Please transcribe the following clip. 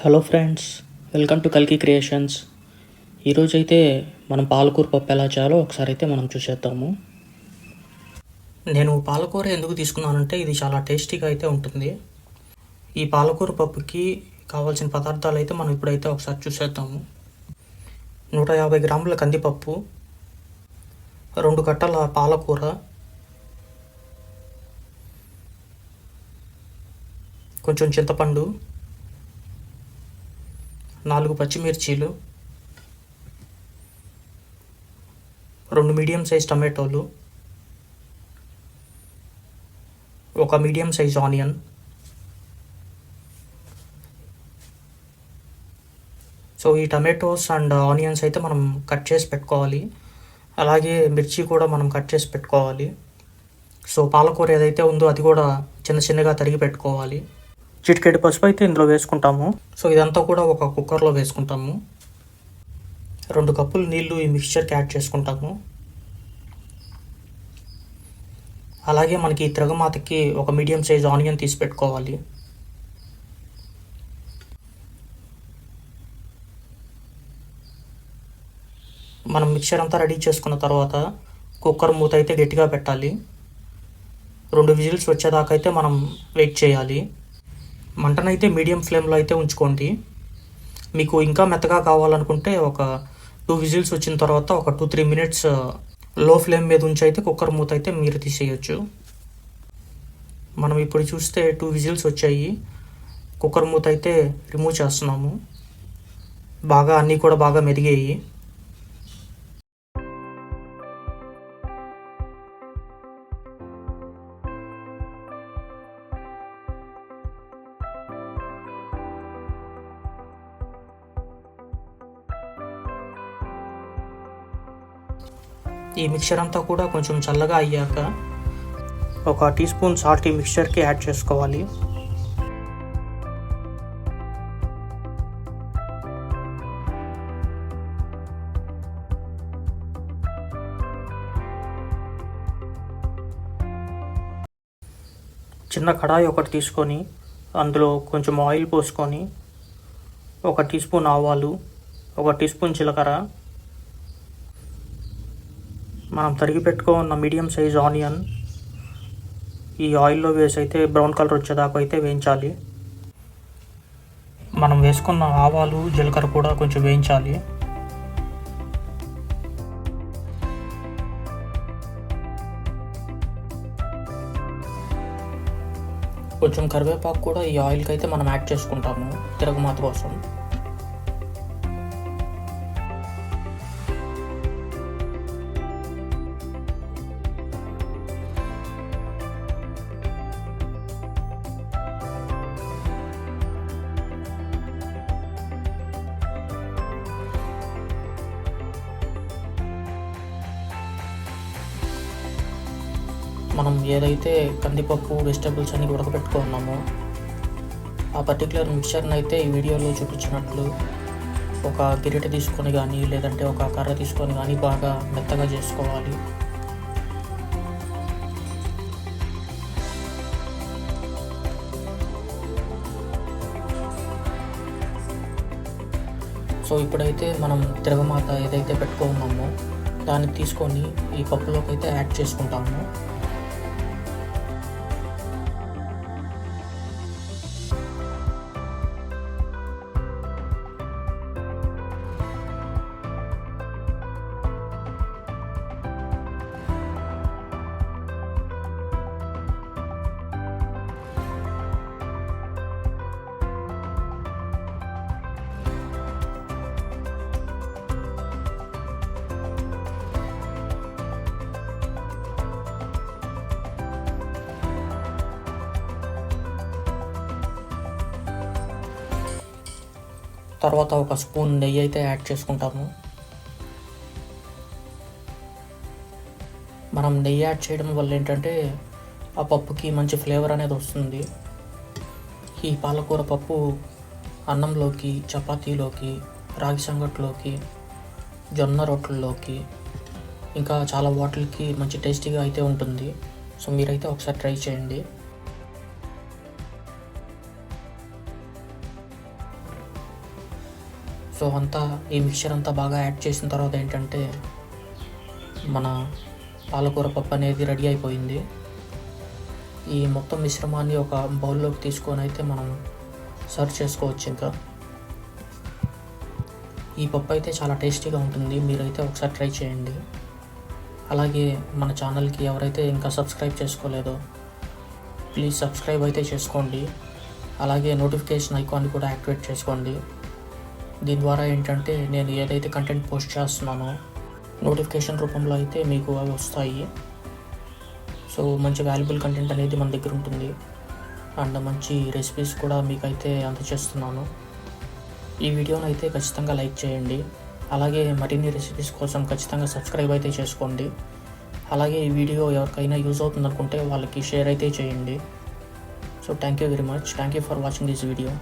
Hello friends welcome to కల్కి creations. ఈరోజైతే మనం పాలకూర పప్పు ఎలా చేయాలో ఒకసారి అయితే మనం చూసేద్దాము. నేను పాలకూర ఎందుకు తీసుకున్నానంటే ఇది చాలా టేస్టీగా అయితే ఉంటుంది. ఈ పాలకూర పప్పుకి కావాల్సిన పదార్థాలు అయితే మనం ఇప్పుడైతే ఒకసారి చూసేద్దాము. నూట యాభై గ్రాముల కందిపప్పు రెండు కట్టల పాలకూర కొంచెం చింతపండు నాలుగు పచ్చిమిర్చీలు రెండు మీడియం సైజ్ టమాటోలు ఒక మీడియం సైజ్ ఆనియన్ సో ఈ టమాటోస్ అండ్ ఆనియన్స్ అయితే మనం కట్ చేసి పెట్టుకోవాలి. అలాగే మిర్చి కూడా మనం కట్ చేసి పెట్టుకోవాలి. సో పాలకూర ఏదైతే ఉందో అది కూడా చిన్న చిన్నగా తరిగి పెట్టుకోవాలి. చిటికెడు పసుపు అయితే ఇందులో వేసుకుంటాము. సో ఇదంతా కూడా ఒక కుక్కర్లో వేసుకుంటాము. రెండు కప్పులు నీళ్ళు ఈ మిక్స్చర్కి యాడ్ చేసుకుంటాము. అలాగే మనకి ఈ తిరగమాతకి ఒక మీడియం సైజ్ ఆనియన్ తీసి పెట్టుకోవాలి. మనం మిక్చర్ అంతా రెడీ చేసుకున్న తర్వాత కుక్కర్ మూత అయితే గట్టిగా పెట్టాలి. రెండు విజిల్స్ వచ్చేదాకైతే మనం వెయిట్ చేయాలి. మంటనైతే మీడియం ఫ్లేమ్లో అయితే ఉంచుకోండి. మీకు ఇంకా మెత్తగా కావాలనుకుంటే ఒక టూ విజిల్స్ వచ్చిన తర్వాత ఒక టూ త్రీ మినిట్స్లో ఫ్లేమ్ మీద ఉంచి అయితే కుక్కర్ మూత అయితే మీరు తీసేయచ్చు. మనం ఇప్పుడు చూస్తే టూ విజిల్స్ వచ్చాయి. కుక్కర్ మూత అయితే రిమూవ్ చేస్తున్నాము. బాగా అన్నీ కూడా బాగా మెదిగాయి. ఈ మిక్చర్ అంతా కూడా కొంచెం చల్లగా అయ్యాక ఒక టీ స్పూన్ సాల్ట్ ఈ మిక్చర్కి యాడ్ చేసుకోవాలి. చిన్న కడాయి ఒకటి తీసుకొని అందులో కొంచెం ఆయిల్ పోసుకొని ఒక టీ స్పూన్ ఆవాలు ఒక టీ స్పూన్ జీలకర్ర మనం తరిగి పెట్టుకున్న మీడియం సైజ్ ఆనియన్ ఈ ఆయిల్లో వేసి అయితే బ్రౌన్ కలర్ వచ్చేదాకా అయితే వేయించాలి. మనం వేసుకున్న ఆవాలు జీలకర్ర కూడా కొంచెం వేయించాలి. కొంచెం కరివేపాకు కూడా ఈ ఆయిల్కి అయితే మనం యాడ్ చేసుకుంటాము తిరగమాత కోసం. మనం ఏదైతే కందిపప్పు వెజిటబుల్స్ అన్ని ఉడకబెట్టుకున్నామో ఆ పర్టికులర్ మిక్చర్ని అయితే ఈ వీడియోలో చూపించినట్లు ఒక గిరిట తీసుకొని కానీ లేదంటే ఒక కర్ర తీసుకొని కానీ బాగా మెత్తగా చేసుకోవాలి. సో ఇప్పుడైతే మనం తిరగమాత ఏదైతే పెట్టుకున్నామో దాన్ని తీసుకొని ఈ పప్పులోకి అయితే యాడ్ చేసుకుంటాము. తర్వాత ఒక స్పూన్ నెయ్యి అయితే యాడ్ చేసుకుంటాము. మనం నెయ్యి యాడ్ చేయడం వల్ల ఏంటంటే ఆ పప్పుకి మంచి ఫ్లేవర్ అనేది వస్తుంది. ఈ పాలకూర పప్పు అన్నంలోకి చపాతీలోకి రాగి సంగట్లోకి జొన్న రొట్టెల్లోకి ఇంకా చాలా వాటిల్కి మంచి టేస్టీగా అయితే ఉంటుంది. సో మీరైతే ఒకసారి ట్రై చేయండి. సో అంతా ఈ మిక్చర్ అంతా బాగా యాడ్ చేసిన తర్వాత ఏంటంటే మన పాలకూర పప్పు అనేది రెడీ అయిపోయింది. ఈ మొత్తం మిశ్రమాన్ని ఒక బౌల్లోకి తీసుకొని అయితే మనం సర్వ్ చేసుకోవచ్చు ఇంకా. ఈ పప్పు అయితే చాలా టేస్టీగా ఉంటుంది. మీరైతే ఒకసారి ట్రై చేయండి. అలాగే మన ఛానల్కి ఎవరైతే ఇంకా సబ్స్క్రైబ్ చేసుకోలేదో ప్లీజ్ సబ్స్క్రైబ్ అయితే చేసుకోండి. అలాగే నోటిఫికేషన్ ఐకాన్ని కూడా యాక్టివేట్ చేసుకోండి. దీని ద్వారా ఏంటంటే నేను ఏదైతే కంటెంట్ పోస్ట్ చేస్తున్నానో నోటిఫికేషన్ రూపంలో అయితే మీకు అవి వస్తాయి. సో మంచి వాల్యుబుల్ కంటెంట్ అనేది మన దగ్గర ఉంటుంది. అండ్ మంచి రెసిపీస్ కూడా మీకైతే అందచేస్తున్నాను. ఈ వీడియోని అయితే ఖచ్చితంగా లైక్ చేయండి. అలాగే మరిన్ని రెసిపీస్ కోసం ఖచ్చితంగా సబ్స్క్రైబ్ అయితే చేసుకోండి. అలాగే ఈ వీడియో ఎవరికైనా యూజ్ అవుతుంది అనుకుంటే వాళ్ళకి షేర్ అయితే చేయండి. So thank you very much thank you for watching this video